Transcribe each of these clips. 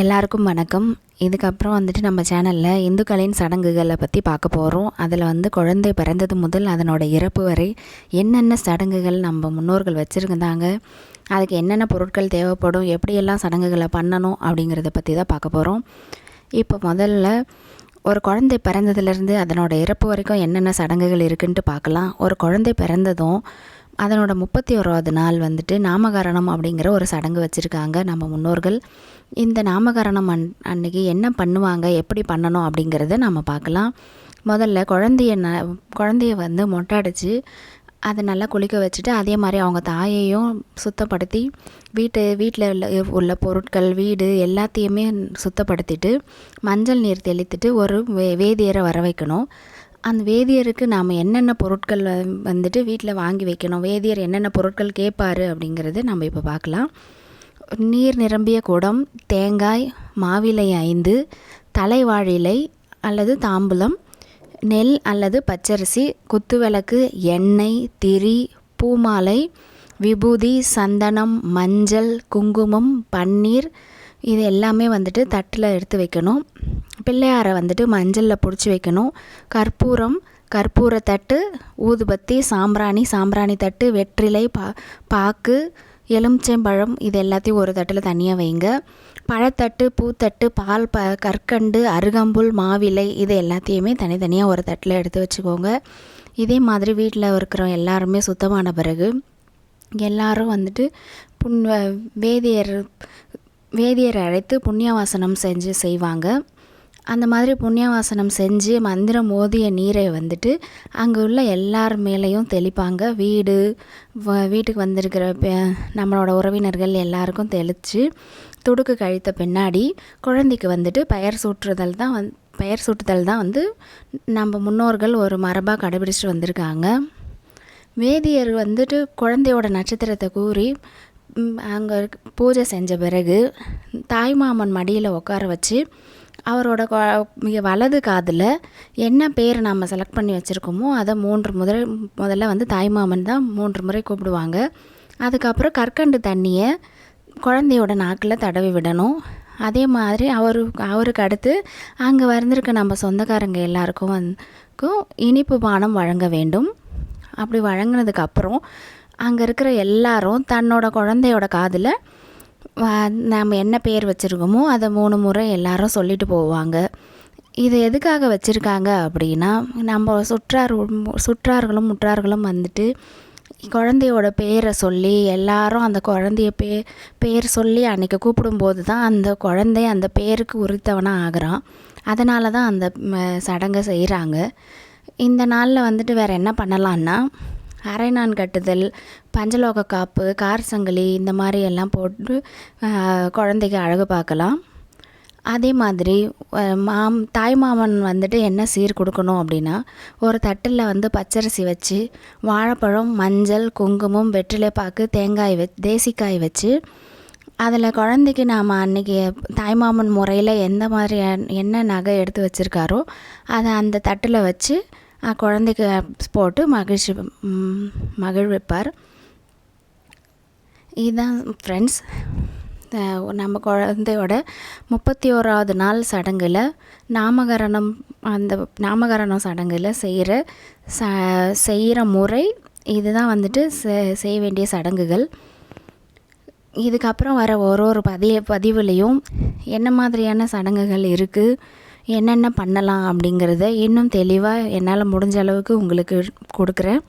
எல்லாருக்கும் வணக்கம். இதுக்கப்புறம் வந்துட்டு நம்ம சேனலில் இந்துக்களின் சடங்குகளை பற்றி பார்க்க போகிறோம் அதில் வந்து குழந்தை பிறந்தது முதல் அதனோட இறப்பு வரை என்னென்ன சடங்குகள் நம்ம முன்னோர்கள் வச்சுருந்தாங்க அதுக்கு என்னென்ன பொருட்கள் தேவைப்படும் எப்படியெல்லாம் சடங்குகளை பண்ணணும் அப்படிங்கிறத பற்றி தான் பார்க்க போகிறோம் இப்போ முதல்ல ஒரு குழந்தை பிறந்ததுலேருந்து அதனோட இறப்பு வரைக்கும் என்னென்ன சடங்குகள் இருக்குன்ட்டு பார்க்கலாம். ஒரு குழந்தை பிறந்ததும் அதனோட முப்பத்தி ஓராவது நாள் வந்துட்டு நாமகரணம் அப்படிங்கிற ஒரு சடங்கு வச்சுருக்காங்க நம்ம முன்னோர்கள். இந்த நாமகரணம் அன் அன்னைக்கு என்ன பண்ணுவாங்க எப்படி பண்ணணும் அப்படிங்கிறத நம்ம பார்க்கலாம். முதல்ல குழந்தைய ந குழந்தைய வந்து மொட்டை அடித்து அதை நல்லா குளிக்க வச்சுட்டு அதே மாதிரி அவங்க தாயையும் சுத்தப்படுத்தி வீட்டு வீட்டில் உள்ள உள்ள பொருட்கள் வீடு எல்லாத்தையுமே சுத்தப்படுத்திட்டு மஞ்சள் நீர் தெளித்துட்டு ஒரு வே வேதியரை வர வைக்கணும். அந்த வேதியருக்கு நாம் என்னென்ன பொருட்கள் வந்துட்டு வீட்டில் வாங்கி வைக்கணும் வேதியர் என்னென்ன பொருட்கள் கேட்பாரு அப்படிங்கிறது நம்ம இப்போ பார்க்கலாம் நீர் நிரம்பிய குடம் தேங்காய் மாவிலை ஐந்து தலைவாழிலை அல்லது தாம்பூலம் நெல் அல்லது பச்சரிசி குத்துவிளக்கு எண்ணெய் திரி பூமாலை விபூதி சந்தனம் மஞ்சள் குங்குமம் பன்னீர் இது எல்லாமே வந்துட்டு தட்டில் எடுத்து வைக்கணும். பிள்ளையாரை வந்துட்டு மஞ்சளில் பிடிச்சி வைக்கணும். கற்பூரம் கற்பூரத்தட்டு ஊதுபத்தி சாம்பிராணி சாம்பிராணி தட்டு வெற்றிலை பா பாக்கு எலுமிச்சம்பழம் இது எல்லாத்தையும் ஒரு தட்டில் தனியாக வைங்க. பழத்தட்டு பூத்தட்டு பால் ப கற்கண்டு அருகம்புல் மாவிலை இது எல்லாத்தையுமே தனித்தனியாக ஒரு தட்டில் எடுத்து வச்சுக்கோங்க. இதே மாதிரி வீட்டில் இருக்கிற எல்லாருமே சுத்தமான பிறகு எல்லாரும் வந்துட்டு புண் வேதியர் வேதியரை அழைத்து புண்ணியவாசனம் செஞ்சு செய்வாங்க. அந்த மாதிரி புண்ணியவாசனம் செஞ்சு மந்திரம் மோதிய நீரை வந்துட்டு அங்கே உள்ள எல்லார் மேலேயும் தெளிப்பாங்க. வீடு வீட்டுக்கு வந்திருக்கிற நம்மளோட உறவினர்கள் எல்லாருக்கும் தெளித்து துடுக்கு கழித்த பின்னாடி குழந்தைக்கு வந்துட்டு பெயர் சூட்டுறதல் தான் வந் பெயர் சூட்டுதல் தான் வந்து நம்ம முன்னோர்கள் ஒரு மரபாக கடைபிடிச்சிட்டு வந்திருக்காங்க. வேதியர் வந்துட்டு குழந்தையோட நட்சத்திரத்தை கூறி அங்கே பூஜை செஞ்ச பிறகு தாய்மாமன் மடியில் உட்கார வச்சு அவரோட மிக வலது காதில் என்ன பேர் நம்ம செலக்ட் பண்ணி வச்சுருக்கோமோ அதை மூன்று முதல் முதல்ல வந்து தாய்மாமன் தான் மூன்று முறை கூப்பிடுவாங்க. அதுக்கப்புறம் கற்கண்டு தண்ணியை குழந்தையோட நாக்கில் தடவி விடணும். அதே மாதிரி அவரு அவருக்கு அடுத்து அங்கே வந்திருக்க நம்ம சொந்தக்காரங்க எல்லாருக்கும் வந்துக்கும் இனிப்பு பானம் வழங்க வேண்டும். அப்படி வழங்கினதுக்கப்புறம் அங்கே இருக்கிற எல்லாரும் தன்னோட குழந்தையோட காதில் நாம் என்ன பேர் வச்சுருக்கோமோ அதை மூணு முறை எல்லாரும் சொல்லிட்டு போவாங்க. இது எதுக்காக வச்சுருக்காங்க அப்படின்னா நம்ம சுற்றார் சுற்றார்களும் முற்றார்களும் வந்துட்டு குழந்தையோட பேரை சொல்லி எல்லாரும் அந்த குழந்தைய பே பேர் சொல்லி அன்றைக்கி கூப்பிடும்போது தான் அந்த குழந்தை அந்த பேருக்கு உரித்தவனாக ஆகிறான். அதனால தான் அந்த சடங்கை செய்கிறாங்க இந்த நாளில் வந்துட்டு வேறு என்ன பண்ணலான்னா அரைநான் கட்டுதல் பஞ்சலோக காப்பு கார் சங்கிலி இந்த மாதிரி எல்லாம் போட்டு குழந்தைக்கு அழகு பார்க்கலாம். அதே மாதிரி மாம் தாய் மாமன் வந்துட்டு என்ன சீர் கொடுக்கணும் அப்படின்னா ஒரு தட்டில் வந்து பச்சரிசி வச்சு வாழைப்பழம் மஞ்சள் குங்குமம் வெற்றிலைப்பாக்கு தேங்காய் வச் தேசிக்காய் வச்சு அதில் குழந்தைக்கு நாம் அன்றைக்கி தாய்மாமன் முறையில் எந்த மாதிரி என்ன நகை எடுத்து வச்சுருக்காரோ அதை அந்த தட்டில் வச்சு குழந்தைக்கு போட்டு மகிழ்ச்சி மகிழ்விப்பார் இதுதான் ஃப்ரெண்ட்ஸ் நம்ம குழந்தையோட முப்பத்தி ஓராவது நாள் சடங்கில் நாமகரணம் அந்த நாமகரணம் சடங்கில் செய்கிற ச செய்கிற முறை இதுதான் வந்துட்டு செய்ய வேண்டிய சடங்குகள் இதுக்கப்புறம் வர ஒரு ஒரு பதி பதிவுலேயும் என்ன மாதிரியான சடங்குகள் இருக்குது என்னென்ன பண்ணலாம் அப்படிங்கிறத இன்னும் தெளிவாக என்னால் முடிஞ்ச அளவுக்கு உங்களுக்கு கொடுக்குறேன்.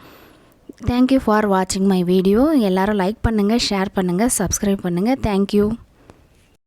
தேங்க்யூ ஃபார் வாட்சிங் மை வீடியோ எல்லோரும் லைக் பண்ணுங்கள் ஷேர் பண்ணுங்கள் சப்ஸ்கிரைப் பண்ணுங்கள் தேங்க்யூ